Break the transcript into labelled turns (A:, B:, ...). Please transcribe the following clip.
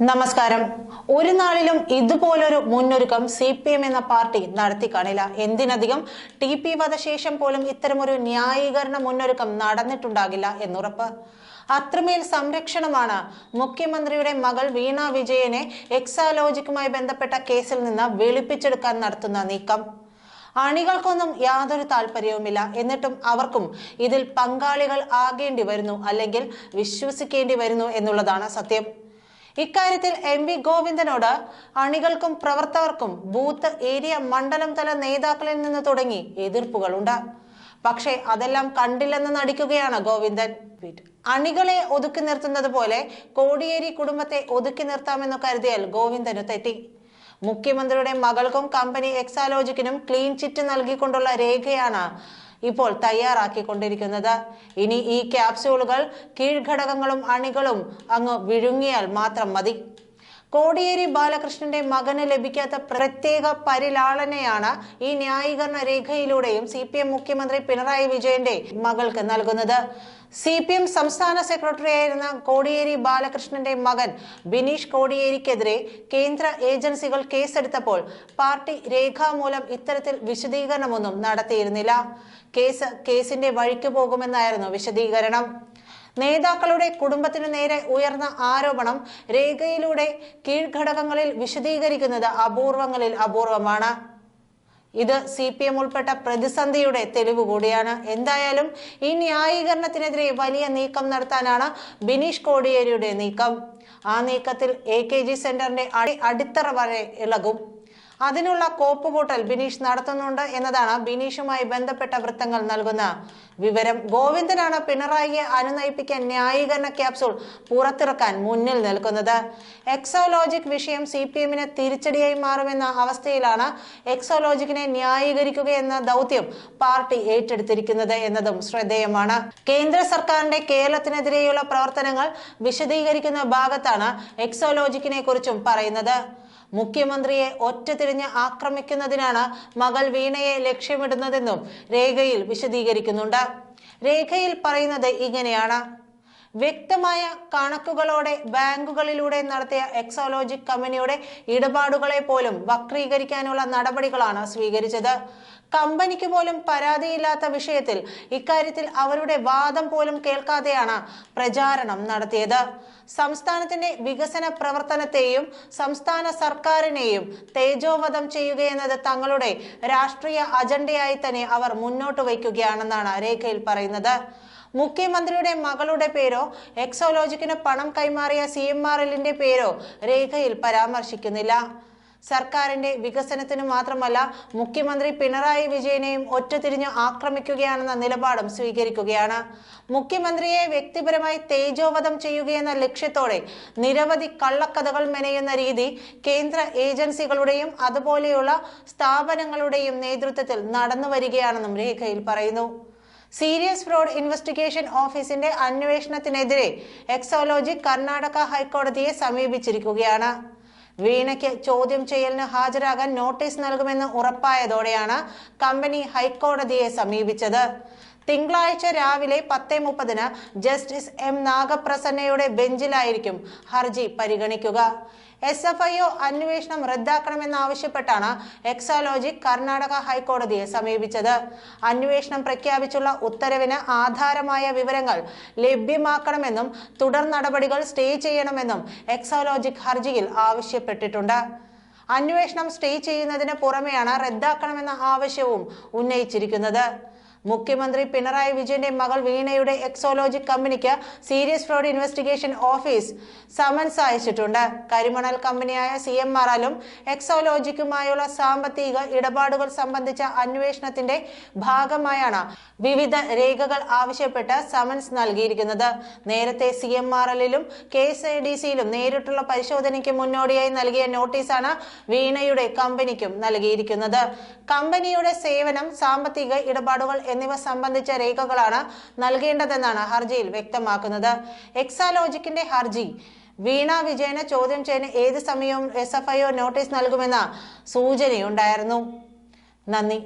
A: നമസ്കാരം. ഒരു നാളിലും ഇതുപോലൊരു മുന്നൊരുക്കം സി പി എം എന്ന പാർട്ടി നടത്തി കാണില്ല. എന്തിനധികം ടി പി വധശേഷം പോലും ഇത്തരമൊരു ന്യായീകരണ മുന്നൊരുക്കം നടന്നിട്ടുണ്ടാകില്ല എന്നുറപ്പ്. അത്രമേൽ സംരക്ഷണമാണ് മുഖ്യമന്ത്രിയുടെ മകൾ വീണ വിജയനെ എക്സാലോജിക്കുമായി ബന്ധപ്പെട്ട കേസിൽ നിന്ന് വെളുപ്പിച്ചെടുക്കാൻ നടത്തുന്ന നീക്കം. അണികൾക്കൊന്നും യാതൊരു താല്പര്യവുമില്ല. എന്നിട്ടും അവർക്കും ഇതിൽ പങ്കാളികൾ ആകേണ്ടി വരുന്നു അല്ലെങ്കിൽ വിശ്വസിക്കേണ്ടി വരുന്നു എന്നുള്ളതാണ് സത്യം. ഇക്കാര്യത്തിൽ എം വി ഗോവിന്ദനോട് അണികൾക്കും പ്രവർത്തകർക്കും ബൂത്ത് ഏരിയ മണ്ഡലം തല നേതാക്കളിൽ നിന്ന് തുടങ്ങി എതിർപ്പുകളുണ്ട്. പക്ഷേ അതെല്ലാം കണ്ടില്ലെന്ന് നടിക്കുകയാണ് ഗോവിന്ദൻ. അണികളെ ഒതുക്കി നിർത്തുന്നത് പോലെ കോടിയേരി കുടുംബത്തെ ഒതുക്കി നിർത്താമെന്ന് കരുതിയാൽ ഗോവിന്ദന് തെറ്റി. മുഖ്യമന്ത്രിയുടെ മകൾക്കും കമ്പനി എക്സാലോജിക്കിനും ക്ലീൻ ചിറ്റ് നൽകിക്കൊണ്ടുള്ള രേഖയാണ് ഇപ്പോൾ തയ്യാറാക്കിക്കൊണ്ടിരിക്കുന്നത്. ഇനി ഈ ക്യാപ്സ്യൂളുകൾ കീഴ്ഘടകങ്ങളും അണികളും അങ്ങ് വിഴുങ്ങിയാൽ മാത്രം മതി. കോടിയേരി ബാലകൃഷ്ണന്റെ മകന് ലഭിക്കാത്ത പ്രത്യേക പരിലാളനയാണ് ഈ ന്യായീകരണ രേഖയിലൂടെയും സി പി എം മുഖ്യമന്ത്രി പിണറായി വിജയന്റെ മകൾക്ക് നൽകുന്നത്. സി പി എം സംസ്ഥാന സെക്രട്ടറിയായിരുന്ന കോടിയേരി ബാലകൃഷ്ണന്റെ മകൻ ബിനീഷ് കോടിയേരിക്കെതിരെ കേന്ദ്ര ഏജൻസികൾ കേസെടുത്തപ്പോൾ പാർട്ടി രേഖാമൂലം ഇത്തരത്തിൽ വിശദീകരണമൊന്നും നടത്തിയിരുന്നില്ല. കേസ് കേസിന്റെ വഴിക്ക് പോകുമെന്നായിരുന്നു വിശദീകരണം. നേതാക്കളുടെ കുടുംബത്തിനു നേരെ ഉയർന്ന ആരോപണം രേഖയിലൂടെ കീഴ്ഘടകങ്ങളിൽ വിശദീകരിക്കുന്നത് അപൂർവങ്ങളിൽ അപൂർവമാണ്. ഇത് സി പി എം ഉൾപ്പെട്ട പ്രതിസന്ധിയുടെ തെളിവ് കൂടിയാണ്. എന്തായാലും ഈ ന്യായീകരണത്തിനെതിരെ വലിയ നീക്കം നടത്താനാണ് ബിനീഷ് കോടിയേരിയുടെ നീക്കം. ആ നീക്കത്തിൽ എ കെ ജി സെന്ററിന്റെ അടി അടിത്തറ വരെ ഇളകും. അതിനുള്ള കോപ്പുകൂട്ടൽ ബിനീഷ് നടത്തുന്നുണ്ട് എന്നതാണ് ബിനീഷുമായി ബന്ധപ്പെട്ട വൃത്തങ്ങൾ നൽകുന്ന വിവരം. ഗോവിന്ദനാണ് പിണറായിയെ അനുനയിപ്പിക്കാൻ ന്യായീകരണ ക്യാപ്സൂൾ പുറത്തിറക്കാൻ മുന്നിൽ നിൽക്കുന്നത്. എക്സോലോജിക് വിഷയം സി പി എമ്മിന് തിരിച്ചടിയായി മാറുമെന്ന അവസ്ഥയിലാണ് എക്സോലോജിക്കിനെ ന്യായീകരിക്കുക എന്ന ദൗത്യം പാർട്ടി ഏറ്റെടുത്തിരിക്കുന്നത് എന്നതും ശ്രദ്ധേയമാണ്. കേന്ദ്ര സർക്കാരിന്റെ കേരളത്തിനെതിരെയുള്ള പ്രവർത്തനങ്ങൾ വിശദീകരിക്കുന്ന ഭാഗത്താണ് എക്സോലോജിക്കിനെ കുറിച്ചും പറയുന്നത്. മുഖ്യമന്ത്രിയെ ഒറ്റ തിരിഞ്ഞ് ആക്രമിക്കുന്നതിനാണ് മകൾ വീണയെ ലക്ഷ്യമിടുന്നതെന്നും രേഖയിൽ വിശദീകരിക്കുന്നുണ്ട്. രേഖയിൽ പറയുന്നത് ഇങ്ങനെയാണ്. വ്യക്തമായ കണക്കുകളോടെ ബാങ്കുകളിലൂടെ നടത്തിയ എക്സോലോജിക് കമ്പനിയുടെ ഇടപാടുകളെ പോലും വക്രീകരിക്കാനുള്ള നടപടികളാണ് സ്വീകരിച്ചത്. കമ്പനിക്ക് പോലും പരാതിയില്ലാത്ത വിഷയത്തിൽ ഇക്കാര്യത്തിൽ അവരുടെ വാദം പോലും കേൾക്കാതെയാണ് പ്രചാരണം നടത്തിയത്. സംസ്ഥാനത്തിന്റെ വികസന പ്രവർത്തനത്തെയും സംസ്ഥാന സർക്കാരിനെയും തേജോവധം ചെയ്യുകയെന്നത് തങ്ങളുടെ രാഷ്ട്രീയ അജണ്ടയായി തന്നെ അവർ മുന്നോട്ട് വയ്ക്കുകയാണെന്നാണ് രേഖയിൽ പറയുന്നത്. മുഖ്യമന്ത്രിയുടെ മകളുടെ പേരോ എക്സോലോജിക്കിന് പണം കൈമാറിയ സി എം ആർ എല്ലിന്റെ പേരോ രേഖയിൽ പരാമർശിക്കുന്നില്ല. സർക്കാരിന്റെ വികസനത്തിന് മാത്രമല്ല മുഖ്യമന്ത്രി പിണറായി വിജയനെയും ഒറ്റതിരിഞ്ഞ് ആക്രമിക്കുകയാണെന്ന നിലപാടും സ്വീകരിക്കുകയാണ്. മുഖ്യമന്ത്രിയെ വ്യക്തിപരമായി തേജോവധം ചെയ്യുകയെന്ന ലക്ഷ്യത്തോടെ നിരവധി കള്ളക്കഥകൾ മെനയുന്ന രീതി കേന്ദ്ര ഏജൻസികളുടെയും അതുപോലെയുള്ള സ്ഥാപനങ്ങളുടെയും നേതൃത്വത്തിൽ നടന്നു വരികയാണെന്നും രേഖയിൽ പറയുന്നു. സീരിയസ് ഫ്രോഡ് ഇൻവെസ്റ്റിഗേഷൻ ഓഫീസിന്റെ അന്വേഷണത്തിനെതിരെ എക്സോളജി കർണാടക ഹൈക്കോടതിയെ സമീപിച്ചിരിക്കുകയാണ്. വീണയ്ക്ക് ചോദ്യം ചെയ്യലിന് ഹാജരാകാൻ നോട്ടീസ് നൽകുമെന്ന് ഉറപ്പായതോടെയാണ് കമ്പനി ഹൈക്കോടതിയെ സമീപിച്ചത്. തിങ്കളാഴ്ച രാവിലെ പത്തേ മുപ്പതിന് ജസ്റ്റിസ് എം നാഗപ്രസന്നയുടെ ബെഞ്ചിലായിരിക്കും ഹർജി പരിഗണിക്കുക. എസ് എഫ് ഐ ഒ അന്വേഷണം റദ്ദാക്കണമെന്നാവശ്യപ്പെട്ടാണ് എക്സാലോജി കർണാടക ഹൈക്കോടതിയെ സമീപിച്ചത്. അന്വേഷണം പ്രഖ്യാപിച്ചുള്ള ഉത്തരവിന് ആധാരമായ വിവരങ്ങൾ ലഭ്യമാക്കണമെന്നും തുടർ നടപടികൾ സ്റ്റേ ചെയ്യണമെന്നും എക്സാലോജിക് ഹർജിയിൽ ആവശ്യപ്പെട്ടിട്ടുണ്ട്. അന്വേഷണം സ്റ്റേ ചെയ്യുന്നതിന് പുറമെയാണ് റദ്ദാക്കണമെന്ന ആവശ്യവും ഉന്നയിച്ചിരിക്കുന്നത്. മുഖ്യമന്ത്രി പിണറായി വിജയന്റെ മകൾ വീണയുടെ എക്സോളജി കമ്പനിക്ക് serious fraud investigation office summons അയച്ചിട്ടുണ്ട്. കരിമണൽ കമ്പനിയായ സി എം എല്ലും എക്സോലോജിക്കുമായുള്ള സാമ്പത്തിക ഇടപാടുകൾ സംബന്ധിച്ച അന്വേഷണത്തിന്റെ ഭാഗമായാണ് വിവിധ രേഖകൾ ആവശ്യപ്പെട്ട് സമൻസ് നൽകിയിരിക്കുന്നത്. നേരത്തെ സി എം ആർ എല്ലിലും കെ എസ് ഐ ഡി സിയിലും നേരിട്ടുള്ള പരിശോധനയ്ക്ക് മുന്നോടിയായി നൽകിയ നോട്ടീസാണ് വീണയുടെ കമ്പനിക്കും നൽകിയിരിക്കുന്നത്. കമ്പനിയുടെ സേവനം സാമ്പത്തിക ഇടപാടുകൾ എന്നിവ സംബന്ധിച്ച രേഖകളാണ് നൽകേണ്ടതെന്നാണ് ഹർജിയിൽ വ്യക്തമാക്കുന്നത്. എക്സാലോജിക്കിന്റെ ഹർജി. വീണ വിജയനെ ചോദ്യം ചെയ്യുന്ന ഏത് സമയവും എസ് എഫ് ഐ നോട്ടീസ് നൽകുമെന്ന സൂചനയുണ്ടായിരുന്നു. നന്ദി.